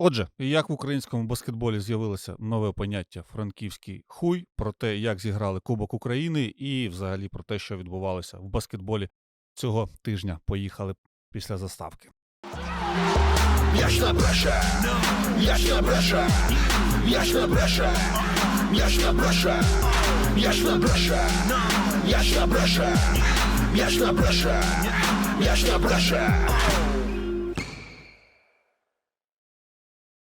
Отже, як в українському баскетболі з'явилося нове поняття франківський хуй, про те, як зіграли Кубок України, і взагалі про те, що відбувалося в баскетболі цього тижня. Поїхали після заставки. Я ж не бреше, я ж не бреше, я ж не бреше, я ж не бреше,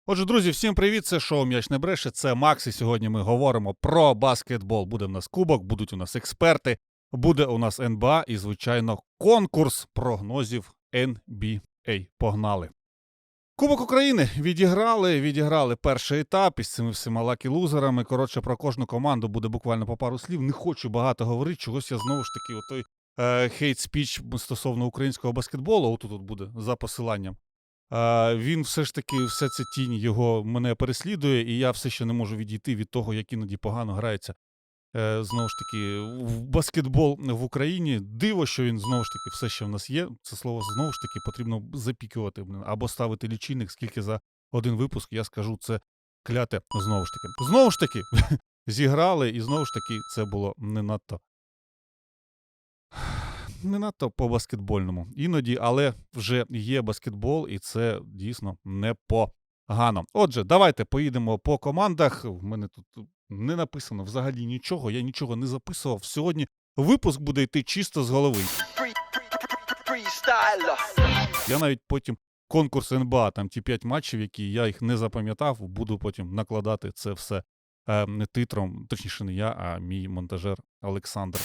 Отже, друзі, всім привіт! Це шоу М'яч не бреше. Це Макс. І сьогодні ми говоримо про баскетбол. Буде в нас кубок, будуть у нас експерти, буде у нас НБА і, звичайно, конкурс прогнозів NBA. Погнали! Кубок України відіграли, відіграли перший етап із цими всіма лакі-лузерами. Коротше, про кожну команду буде буквально по пару слів. Не хочу багато говорити. Чогось я знову ж таки, отой е, хейт спіч стосовно українського баскетболу. Отут от буде за посиланням. Е, він все ж таки, вся ця тінь його мене переслідує, і я все ще не можу відійти від того, як іноді погано грається. Е, знову ж таки, в баскетбол в Україні. Диво, що він знову ж таки все ще в нас є. Це слово знову ж таки потрібно запікувати або ставити лічильник, скільки за один випуск, я скажу це кляте знову ж таки. Знову ж таки, зіграли, і знову ж таки, це було не надто. Не надто по баскетбольному. Іноді, але вже є баскетбол, і це дійсно непогано. Отже, давайте поїдемо по командах. В мене тут не написано взагалі нічого, я нічого не записував. Сьогодні випуск буде йти чисто з голови. Я навіть потім конкурс НБА, там ті 5 матчів, які я їх не запам'ятав, буду потім накладати це все е, титром, точніше, не я, а мій монтажер Олександр.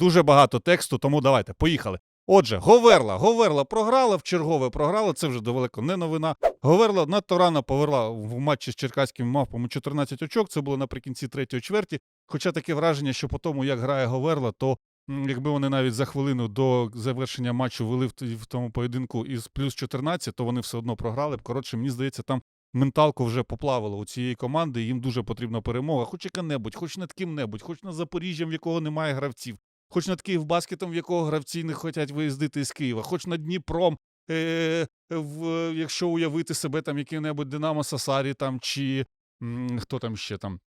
Дуже багато тексту, тому давайте, поїхали. Отже, Говерла. Говерла програла, в чергове програла. Це вже далеко не новина. Говерла надто рано поверла в матчі з черкаськими мавпами 14 очок. Це було наприкінці третьої чверті. Хоча таке враження, що по тому, як грає Говерла, то якби вони навіть за хвилину до завершення матчу вели в, тому поєдинку із плюс 14, то вони все одно програли б. Коротше, мені здається, там менталку вже поплавило у цієї команди. Їм дуже потрібна перемога. Хоч яка-небудь, хоч над ким-небудь, хоч над Запоріжжям, в якого немає гравців. Хоч над Київбаскетом, в якого гравці не хочуть виїздити з Києва, хоч над Дніпром, е, в, якщо уявити себе там який-небудь Динамо Сасарі там, чи м, хто там ще там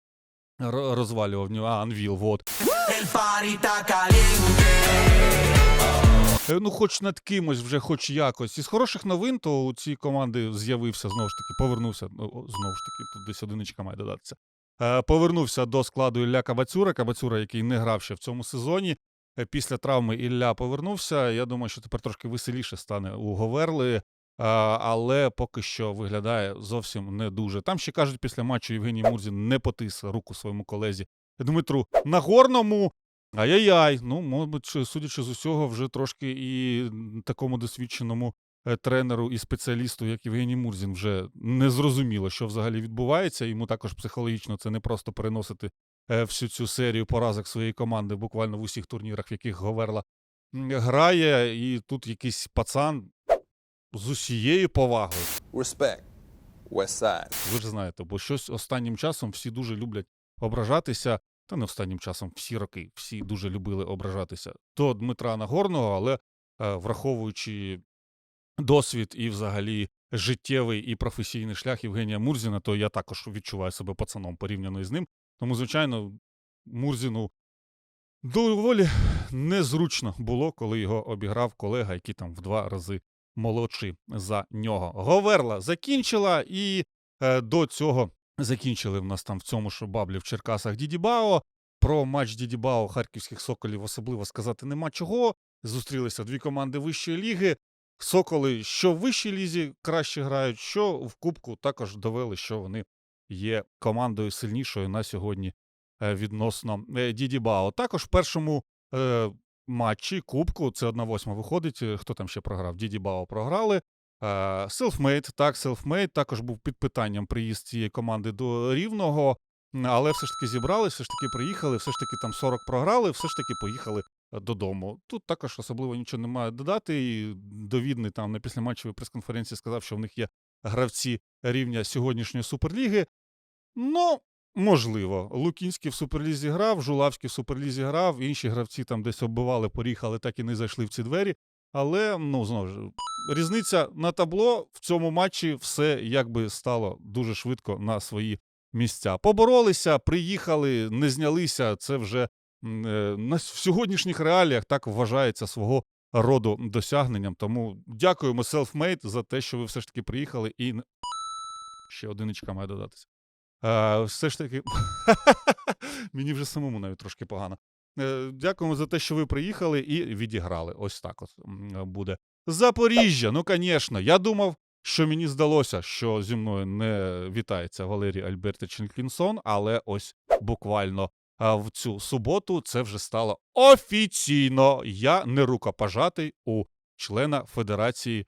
ро- розвалював а, Анвіл, вот. Е, Ну, хоч над кимось, вже хоч якось. Із хороших новин, то у цій команди з'явився знову ж таки, повернувся. Ну, знову ж таки, тут десь одиничка має додатися. Е, Повернувся до складу Ілля Кабацюра. Кабацюра, який не грав ще в цьому сезоні. Е, Після травми Ілля повернувся. Я думаю, що тепер трошки веселіше стане у Говерли, е, але поки що виглядає зовсім не дуже. Там ще кажуть, після матчу Євгеній Мурзін не потис руку своєму колезі Дмитру Нагорному. Ай-яй-яй, ну, мабуть, судячи з усього, вже трошки і такому досвідченому е, тренеру і спеціалісту, як Євгеній Мурзін, вже не зрозуміло, що взагалі відбувається. Йому також психологічно це не просто переносити всю цю серію поразок своєї команди буквально в усіх турнірах, в яких Говерла грає, і тут якийсь пацан з усією повагою. Respect. West Side. Ви ж знаєте, бо щось останнім часом всі дуже люблять ображатися. Та не останнім часом всі роки всі дуже любили ображатися до Дмитра Нагорного, але е, враховуючи досвід і взагалі життєвий і професійний шлях Євгенія Мурзіна, то я також відчуваю себе пацаном порівняно із ним. Тому, звичайно, Мурзіну доволі незручно було, коли його обіграв колега, який там в два рази молодший за нього. Говерла закінчила, і е, до цього закінчили в нас там в цьому ж баблі в Черкасах Дідібао. Про матч Дідібао харківських соколів особливо сказати нема чого. Зустрілися дві команди вищої ліги. Соколи, що в вищій лізі краще грають, що в Кубку також довели, що вони є командою сильнішою на сьогодні е, відносно е, Дідібао. Також в першому е, матчі Кубку, це 1-8 виходить. Хто там ще програв? Дідібао програли. Селфмейд, так, селфмейд також був під питанням приїзд цієї команди до Рівного, але все ж таки зібрали, все ж таки приїхали, все ж таки там 40 програли, все ж таки поїхали додому. Тут також особливо нічого немає додати. І довідний там на післяматчевій прес-конференції сказав, що в них є гравці рівня сьогоднішньої суперліги. Ну, можливо, Лукінський в суперлізі грав, Жулавський в суперлізі грав, інші гравці там десь оббивали, поріхали, так і не зайшли в ці двері. Але ну знову ж різниця на табло в цьому матчі все якби стало дуже швидко на свої місця. Поборолися, приїхали, не знялися. Це вже е, на сьогоднішніх реаліях так вважається свого роду досягненням. Тому дякуємо Selfmade за те, що ви все ж таки приїхали і ще одиничка має додатися. Е, все ж таки, мені вже самому навіть трошки погано. Е, Дякуємо за те, що ви приїхали і відіграли. Ось так от буде. Запоріжжя, ну звісно, я думав, що мені здалося, що зі мною не вітається Валерій Альбертович Лінкінсон, але ось буквально в цю суботу це вже стало офіційно. Я не рукопожатий у члена Федерації,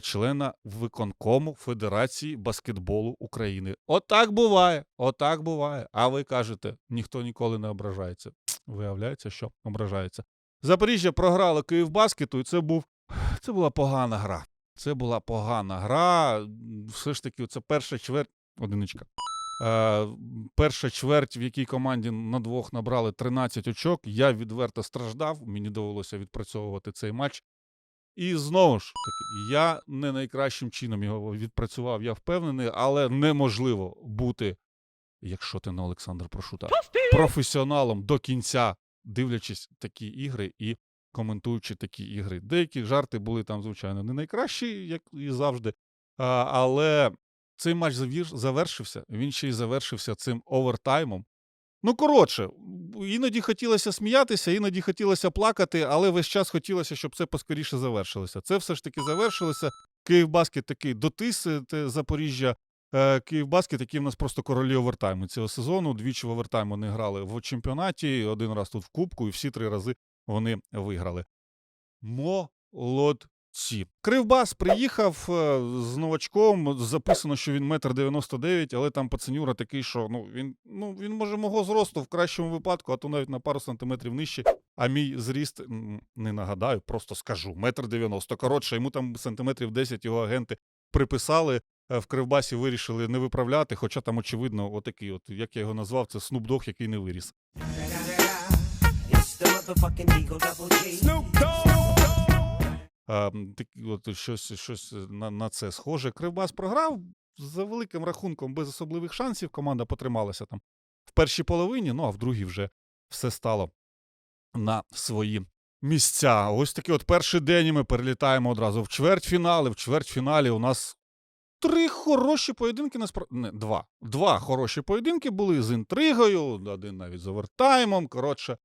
члена виконкому Федерації баскетболу України. Отак буває, отак буває. А ви кажете, ніхто ніколи не ображається. Виявляється, що ображається. Запоріжжя програло Київбаскету, і це був це була погана гра. Це була погана гра. Все ж таки, це перша чверть. Одиничка. Е, перша чверть, в якій команді на двох набрали 13 очок. Я відверто страждав. Мені довелося відпрацьовувати цей матч. І знову ж таки, я не найкращим чином його відпрацював, я впевнений, але неможливо бути, якщо ти не Олександр Прошута, професіоналом до кінця, дивлячись такі ігри і коментуючи такі ігри. Деякі жарти були там, звичайно, не найкращі, як і завжди. А, але цей матч завершився. Він ще й завершився цим овертаймом. Ну, коротше, іноді хотілося сміятися, іноді хотілося плакати, але весь час хотілося, щоб це поскоріше завершилося. Це все ж таки завершилося. Київбаскет такий дотис Запоріжжя. Е, Київбаскет, які в нас просто королі овертайму цього сезону. Двічі в овертайм вони грали в чемпіонаті, один раз тут в Кубку, і всі три рази вони виграли. Молодці. Кривбас приїхав е, з новачком. Записано, що він метр дев'яносто дев'ять, але там пацанюра такий, що ну він ну він може мого зросту в кращому випадку, а то навіть на пару сантиметрів нижче. А мій зріст не нагадаю, просто скажу. Метр дев'яносто. Коротше, йому там сантиметрів 10 його агенти приписали. е, В Кривбасі вирішили не виправляти, хоча там, очевидно, отакий, от як я його назвав, це Snoop Dogg, який не виріс. It's the щось, щось на, на це схоже. Кривбас програв за великим рахунком, без особливих шансів. Команда потрималася там в першій половині, ну а в другій вже все стало на свої місця. Ось такий от перший день і ми перелітаємо одразу в чвертьфінали. В чвертьфіналі у нас три хороші поєдинки насправді. Не, два. Два хороші поєдинки були з інтригою, один навіть з овертаймом. Коротше.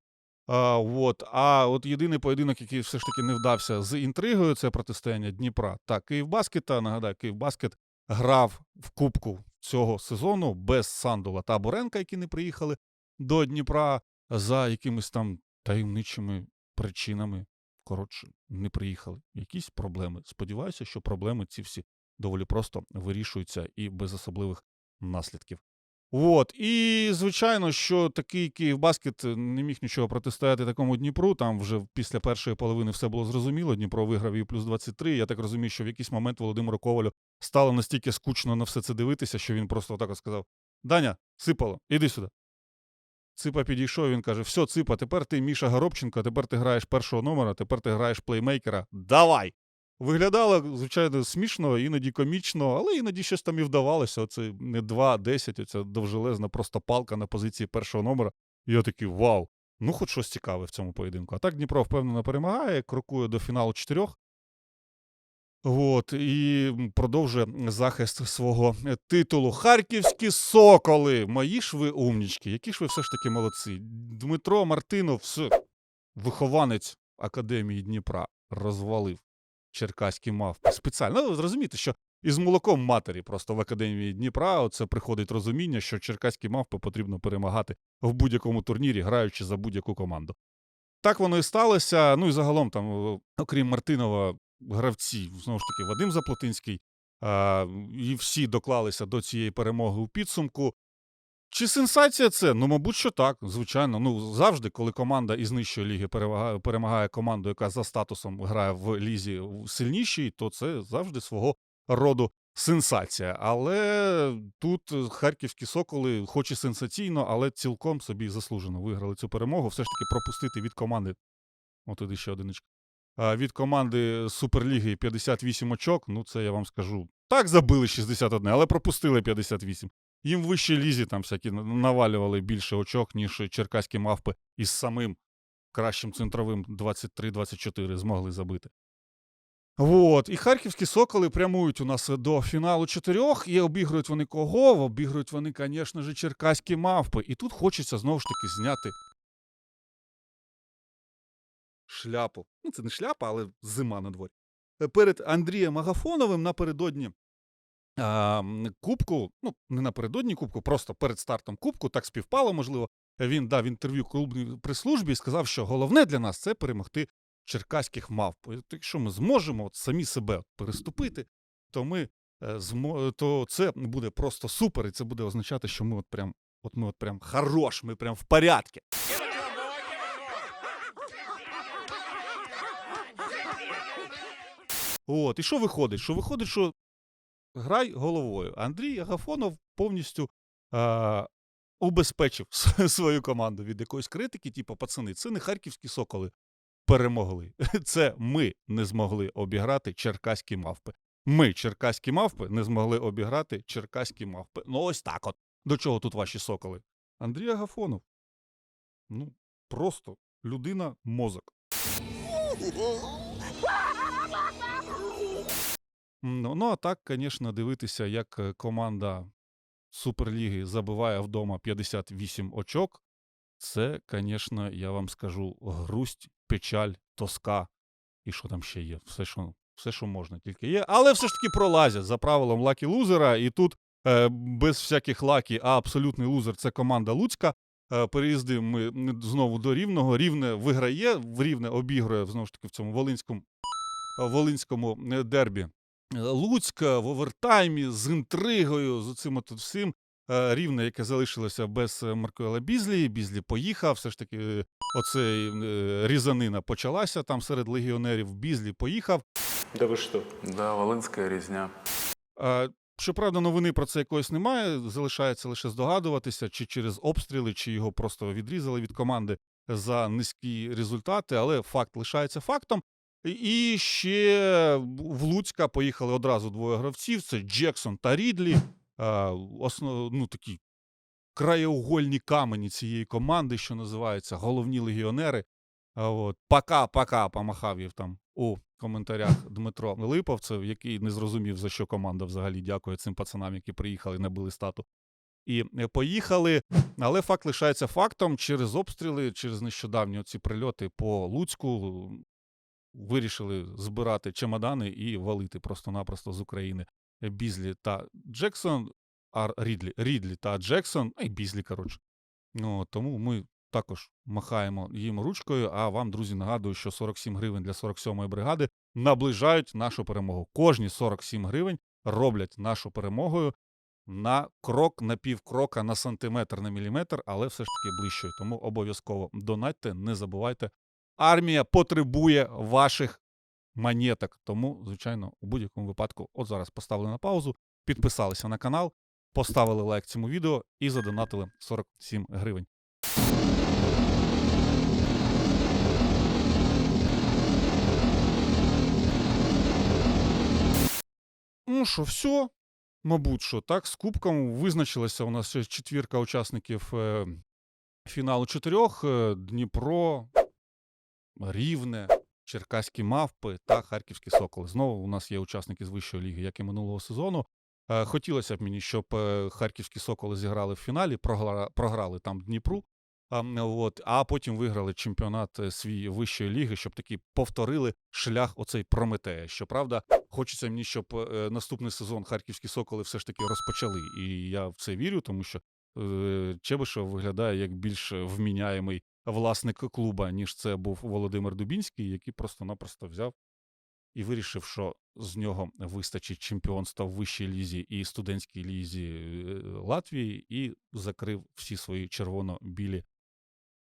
А, от, а от єдиний поєдинок, який все ж таки не вдався з інтригою, це протистояння Дніпра та Київбаскета. Нагадаю, Київбаскет грав в Кубку цього сезону без Сандула та Боренка, які не приїхали до Дніпра за якимись там таємничими причинами. Коротше, не приїхали. Якісь проблеми. Сподіваюся, що проблеми ці всі доволі просто вирішуються і без особливих наслідків. От, і звичайно, що такий Київбаскет не міг нічого протистояти такому Дніпру. Там вже після першої половини все було зрозуміло. Дніпро виграв і плюс 23. Я так розумію, що в якийсь момент Володимиру Ковалю стало настільки скучно на все це дивитися, що він просто отак сказав: Даня, сипало, іди сюди. Ципа підійшов, він каже: Все, Ципа, тепер ти Міша Горобченко, тепер ти граєш першого номера, тепер ти граєш плеймейкера. Давай! Виглядало, звичайно, смішно, іноді комічно, але іноді щось там і вдавалося. Оце не 2-10, оця довжелезна просто палка на позиції першого номера. І я такий вау! Ну, хоч щось цікаве в цьому поєдинку. А так Дніпро впевнено перемагає, крокує до фіналу чотирьох. От, і продовжує захист свого титулу. Харківські соколи. Мої ж ви умнічки, які ж ви все ж таки молодці. Дмитро Мартинов, вихованець Академії Дніпра, розвалив черкаські мавпи. Спеціально. Ну, ви зрозумієте, що із молоком матері просто в Академії Дніпра оце приходить розуміння, що черкаські мавпи потрібно перемагати в будь-якому турнірі, граючи за будь-яку команду. Так воно і сталося. Ну і загалом, там, окрім Мартинова, гравці, знову ж таки, Вадим Заплотинський, і всі доклалися до цієї перемоги у підсумку. Чи сенсація це? Ну, мабуть, що так, звичайно. Ну, завжди, коли команда із нижчої ліги перемагає, команду, яка за статусом грає в лізі сильнішій, то це завжди свого роду сенсація. Але тут харківські соколи, хоч і сенсаційно, але цілком собі заслужено виграли цю перемогу. Все ж таки пропустити від команди. От іде ще одиничка. від команди Суперліги 58 очок. Ну, це я вам скажу. Так забили 61, але пропустили 58. Їм в вищій лізі там всякі навалювали більше очок, ніж черкаські мавпи із самим кращим центровим 23-24 змогли забити. Вот. І харківські соколи прямують у нас до фіналу чотирьох, і обігрують вони кого? Обігрують вони, звісно ж, черкаські мавпи. І тут хочеться знову ж таки зняти шляпу. Ну, це не шляпа, але зима на дворі. Перед Андрієм Агафоновим напередодні кубку, ну, не напередодні кубку, просто перед стартом кубку, так співпало, можливо. Він дав інтерв'ю клубній прес-службі і сказав, що головне для нас це перемогти черкаських мавп. Якщо ми зможемо от самі себе переступити, то ми е, то це буде просто супер, і це буде означати, що ми от прям, от ми от прям хорош, ми прям в порядку. От, і що виходить? Що виходить, що грай головою. Андрій Агафонов повністю е, убезпечив свою команду від якоїсь критики, типу, пацани, це не харківські соколи перемогли. Це ми не змогли обіграти черкаські мавпи. Ми, черкаські мавпи, не змогли обіграти черкаські мавпи. Ну, ось так от. До чого тут ваші соколи? Андрій Агафонов. Ну, просто людина мозок. Ну, ну а так, звісно, дивитися, як е, команда Суперліги забиває вдома 58 очок. Це, звісно, я вам скажу, грусть, печаль, тоска і що там ще є. Все, що, все, що можна, тільки є. Але все ж таки пролазять за правилом лакі лузера. І тут е, без всяких лакі, а абсолютний лузер це команда Луцька. Е, переїздимо ми знову до Рівного. Рівне виграє, Рівне обігрує знову ж таки в цьому волинському, волинському е, дербі. Луцька в овертаймі з інтригою, з цим от всім. Е, Рівне, яке залишилося без е, Маркуела Бізлі. Бізлі поїхав. Все ж таки, е, оцей різанина почалася там серед легіонерів. Бізлі поїхав. Да вы что? Да, Волинська різня. Щоправда, новини про це якоїсь немає. Залишається лише здогадуватися, чи через обстріли, чи його просто відрізали від команди за низькі результати, але факт лишається фактом. І ще в Луцька поїхали одразу двоє гравців: це Джексон та Рідлі. Основ, ну, такі краєугольні камені цієї команди, що називається головні легіонери. От пока-пока помахав їх там у коментарях Дмитро Липовцев, який не зрозумів, за що команда взагалі дякує цим пацанам, які приїхали, набили стату. І е, поїхали. Але факт лишається фактом. Через обстріли, через нещодавні ці прильоти по Луцьку вирішили збирати чемодани і валити просто-напросто з України Бізлі та Джексон, а Рідлі, Рідлі та Джексон, а й Бізлі, коротше. Ну, тому ми також махаємо їм ручкою. А вам, друзі, нагадую, що 47 гривень для 47-ї бригади наближають нашу перемогу. Кожні 47 гривень роблять нашу перемогою на крок, на півкрока, на сантиметр, на міліметр, але все ж таки ближчою. Тому обов'язково донатьте, не забувайте. Армія потребує ваших монеток. Тому, звичайно, у будь-якому випадку, от зараз поставили на паузу, підписалися на канал, поставили лайк цьому відео і задонатили 47 гривень. Ну що, все. Мабуть, що так, з кубком визначилася у нас четвірка учасників е, фіналу чотирьох: е, Дніпро, Рівне, Черкаські мавпи та Харківські соколи. Знову у нас є учасники з вищої ліги, як і минулого сезону. Е, хотілося б мені, щоб е, харківські соколи зіграли в фіналі, програли там Дніпру. А, от, а потім виграли чемпіонат е, свій вищої ліги, щоб таки повторили шлях оцей Прометея. Щоправда, хочеться мені, щоб наступний сезон харківські соколи все ж таки розпочали. І я в це вірю, тому що Чебишев виглядає як більш вміняємий власник клуба, ніж це був Володимир Дубінський, який просто-напросто взяв і вирішив, що з нього вистачить чемпіонства в вищій лізі і студентській лізі е, Латвії, і закрив всі свої червоно-білі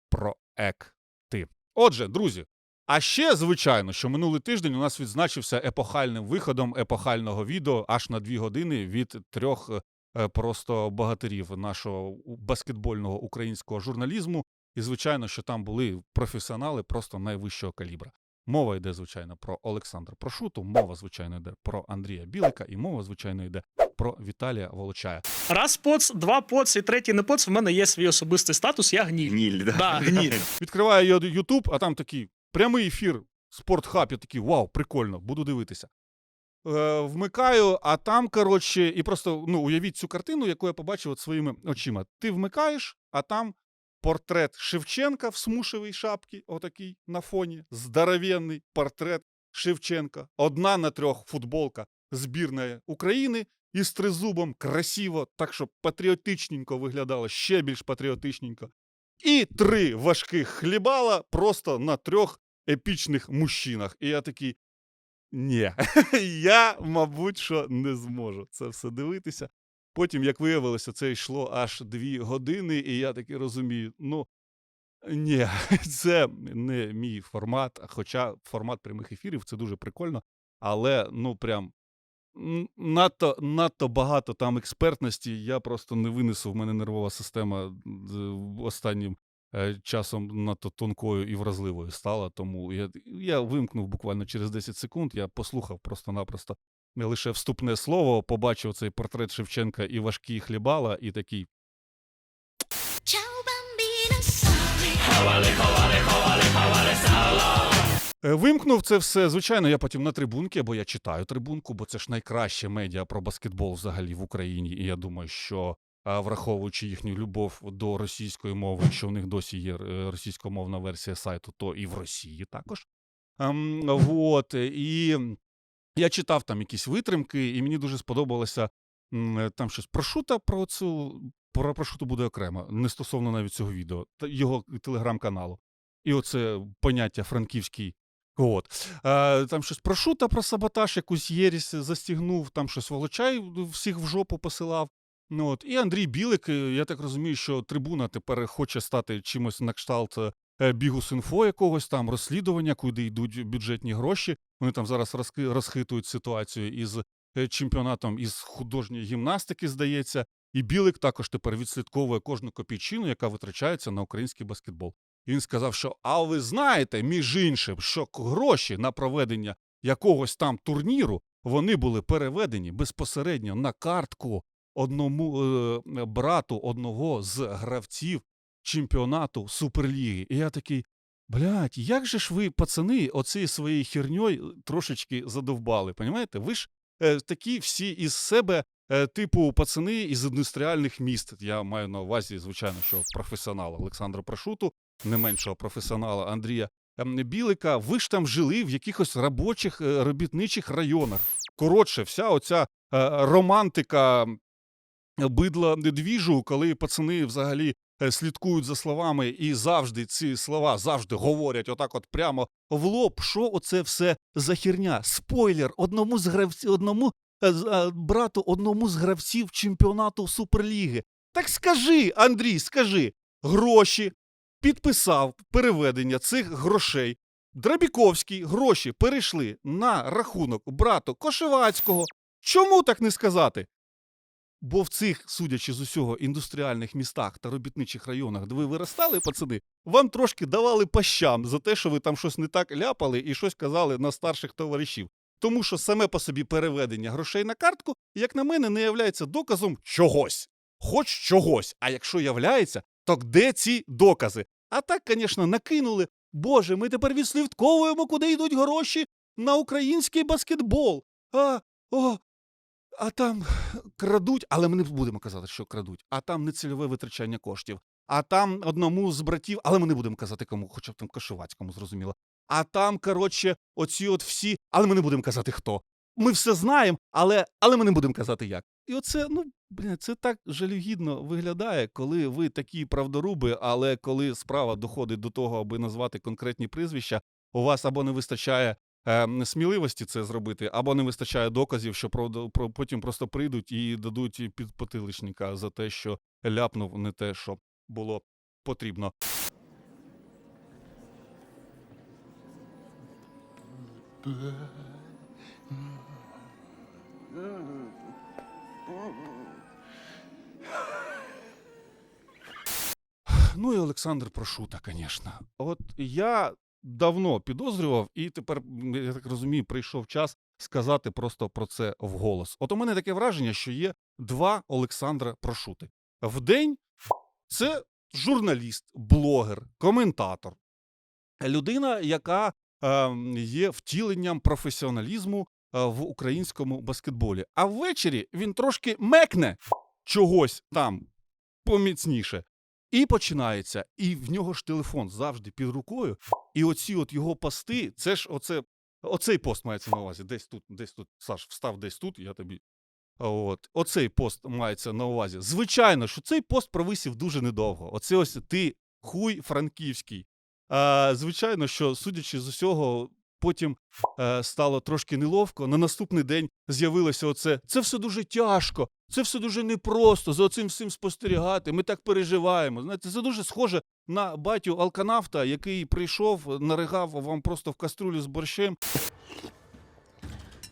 проекти. Отже, друзі, а ще, звичайно, що минулий тиждень у нас відзначився епохальним виходом епохального відео аж на дві години від трьох е, просто богатирів нашого баскетбольного українського журналізму. І, звичайно, що там були професіонали просто найвищого калібра. Мова йде, звичайно, про Олександра Прошуту, мова, звичайно, йде про Андрія Білика, і мова, звичайно, йде про Віталія Волочая. Раз поц, два поц і третій не поц. В мене є свій особистий статус, я гніль. Гніль, да. Да, гніль. Відкриваю я Ютуб, а там такий прямий ефір Спортхаб. Я такий вау, прикольно, буду дивитися. Е, вмикаю, а там, коротше, і просто ну, уявіть цю картину, яку я побачив от своїми очима. Ти вмикаєш, а там портрет Шевченка в смушевій шапці, отакий на фоні, здоровенний портрет Шевченка. Одна на трьох футболка збірної України із тризубом, красиво, так щоб патріотичненько виглядало, ще більш патріотичненько. І три важких хлібала просто на трьох епічних мужчинах. І я такий. Ні, я, мабуть, що не зможу це все дивитися. Потім, як виявилося, це йшло аж дві години, і я таки розумію, ну ні, це не мій формат. Хоча формат прямих ефірів це дуже прикольно, але ну прям надто, надто багато там експертності. Я просто не винесу. В мене нервова система останнім е, часом надто тонкою і вразливою стала. Тому я, я вимкнув буквально через 10 секунд. Я послухав просто-напросто лише вступне слово, побачив цей портрет Шевченка і важкі хлібала, і такий. Е, Вимкнув це все. Звичайно, я потім на трибунки, бо я читаю трибунку, бо це ж найкраще медіа про баскетбол взагалі в Україні. І я думаю, що враховуючи їхню любов до російської мови, що в них досі є е, російськомовна версія сайту, то і в Росії також. Ем, вот, і я читав там якісь витримки, і мені дуже сподобалося е, там щось прошута про цю. Про прошуту буде окремо, не стосовно навіть цього відео, його телеграм-каналу. І оце поняття франківський. Е, там щось про шута, про саботаж, якусь єрість застігнув, там щось волочай всіх в жопу посилав. Ну, от. І Андрій Білик, е, я так розумію, що трибуна тепер хоче стати чимось на кшталт е, бігу синфо якогось там розслідування, куди йдуть бюджетні гроші. Вони там зараз розхитують ситуацію із е, чемпіонатом із художньої гімнастики, здається. І Білик також тепер відслідковує кожну копійчину, яка витрачається на український баскетбол. І він сказав, що а ви знаєте, між іншим, що гроші на проведення якогось там турніру вони були переведені безпосередньо на картку одному е, брату одного з гравців чемпіонату Суперліги. І я такий. Блядь, як же ж ви, пацани, оцією своєю херньою трошечки задовбали, понімаєте? Ви ж е, такі всі із себе, е, типу, пацани із індустріальних міст. Я маю на увазі, звичайно, що професіонала Олександра Прошуту, не меншого професіонала Андрія ем, Білика. Ви ж там жили в якихось робочих е, робітничих районах. Коротше, вся оця е, романтика бидла недвіжу, коли пацани взагалі е, слідкують за словами і завжди ці слова завжди говорять отак, от прямо в лоб. Що оце все за херня? Спойлер одному з гравців, одному е, е, брату одному з гравців чемпіонату Суперліги. Так скажи, Андрій, скажи, гроші підписав переведення цих грошей. Драбіковський гроші перейшли на рахунок брату Кошевацького. Чому так не сказати? Бо в цих, судячи з усього, індустріальних містах та робітничих районах, де ви виростали, пацани, вам трошки давали по щам за те, що ви там щось не так ляпали і щось казали на старших товаришів. Тому що саме по собі переведення грошей на картку, як на мене, не являється доказом чогось. Хоч чогось. А якщо являється, то де ці докази? А так, звісно, накинули. Боже, ми тепер відслідковуємо, куди йдуть гроші на український баскетбол. А, о, а там крадуть, але ми не будемо казати, що крадуть. А там нецільове витрачання коштів. А там одному з братів, але ми не будемо казати кому, хоча б там Кашувацькому, зрозуміло. А там, коротше, оці от всі, але ми не будемо казати хто. Ми все знаємо, але, але ми не будемо казати як. І оце, ну, блін, це так жалюгідно виглядає, коли ви такі правдоруби, але коли справа доходить до того, аби назвати конкретні прізвища, у вас або не вистачає сміливості це зробити, або не вистачає доказів, що потім просто прийдуть і дадуть під потиличника за те, що ляпнув не те, що було потрібно. Ну і Олександр Прошута, звісно. От я давно підозрював, і тепер, я так розумію, прийшов час сказати просто про це вголос. От у мене таке враження, що є два Олександра Прошути. Вдень це журналіст, блогер, коментатор, людина, яка е, є втіленням професіоналізму е, в українському баскетболі. А ввечері він трошки мекне чогось там поміцніше. І починається. І в нього ж телефон завжди під рукою. І оці от його пости, це ж оце, оцей пост мається на увазі. Десь тут, десь тут. Саш, встав десь тут, я тобі. От, оцей пост мається на увазі. Звичайно, що цей пост провисів дуже недовго. Оце ось ти хуй франківський. А, звичайно, що, судячи з усього, потім е, стало трошки неловко. На наступний день з'явилося оце. Це все дуже тяжко, це все дуже непросто за оцим всім спостерігати. Ми так переживаємо. Знаєте, це дуже схоже на батю алканавта, який прийшов, наригав вам просто в каструлю з борщем,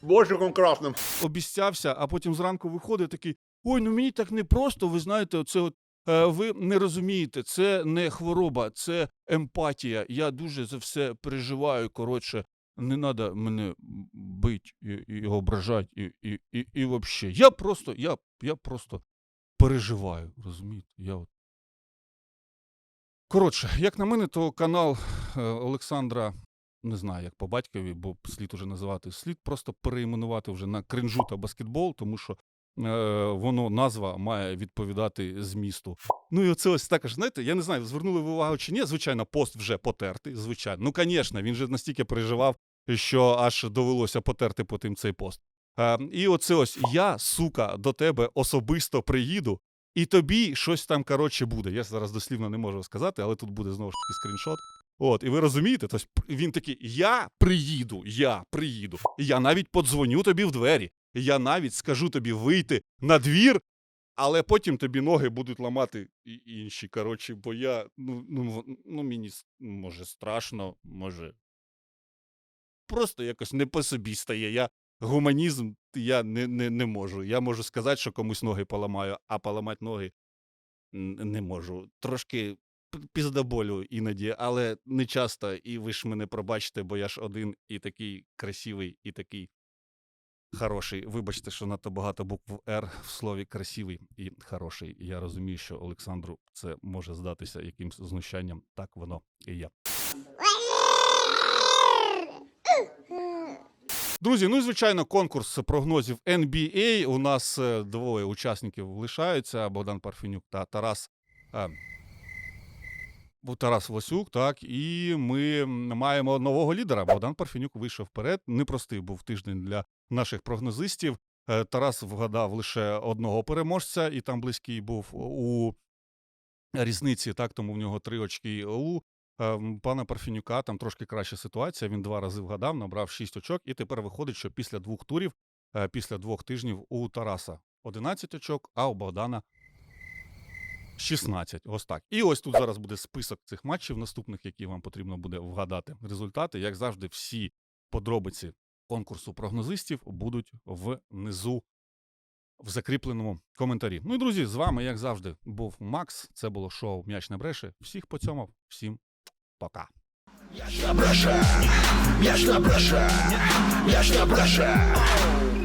Борщиком красним. обіцявся, а потім зранку виходить такий: ой, ну мені так непросто, ви знаєте, оце от. е, Ви не розумієте, це не хвороба, це емпатія. Я дуже за все переживаю. Коротше, не треба мене бити і, і ображати, і, і, і, і взагалі. Я просто, я, я просто переживаю, розумієте? Я от. Коротше, як на мене, то канал е, Олександра не знаю, як по батькові, бо слід уже називати. Слід просто переіменувати вже на кринжу та баскетбол, тому що воно назва має відповідати змісту. Ну і оце ось також, знаєте, я не знаю, звернули ви увагу чи ні. Звичайно, пост вже потертий. Звичайно, ну звісно, він же настільки переживав, що аж довелося потерти потім цей пост. Е, і оце ось я, сука, до тебе особисто приїду. І тобі щось там коротше буде. Я зараз дослівно не можу сказати, але тут буде знову ж таки скріншот. От, і ви розумієте, тобто він такий: я приїду, я приїду. Я навіть подзвоню тобі в двері. Я навіть скажу тобі вийти на двір, але потім тобі ноги будуть ламати і інші. Коротше, бо я, ну, ну, ну мені може страшно, може. Просто якось не по собі стає. Я гуманізм я не, не, не можу. Я можу сказати, що комусь ноги поламаю, а поламати ноги не можу. Трошки піздоболю іноді, але не часто. І ви ж мене пробачите, бо я ж один і такий красивий, і такий хороший. Вибачте, що надто багато букв Р в слові красивий і хороший. Я розумію, що Олександру це може здатися якимсь знущанням. Так воно і є. Друзі, ну і звичайно, конкурс прогнозів NBA. У нас е, двоє учасників лишаються: Богдан Парфенюк та Тарас. е, Тарас Власюк, так, і ми маємо нового лідера. Богдан Парфенюк вийшов вперед. Непростий був тиждень для наших прогнозистів. Е, Тарас вгадав лише одного переможця, і там близький був у різниці, так, тому в нього три очки. У е, пана Парфенюка там трошки краща ситуація. Він два рази вгадав, набрав шість очок, і тепер виходить, що після двох турів, е, після двох тижнів у Тараса 11 очок, а у Богдана 16. Ось так. І ось тут зараз буде список цих матчів наступних, які вам потрібно буде вгадати. Результати, як завжди, всі подробиці конкурсу прогнозистів будуть внизу в закріпленому коментарі. Ну і друзі, з вами, як завжди, був Макс. Це було шоу М'яч не бреше. Всіх поцьомав, всім пока. М'яч на бреше, м'яч на бреше, м'яч на бреше.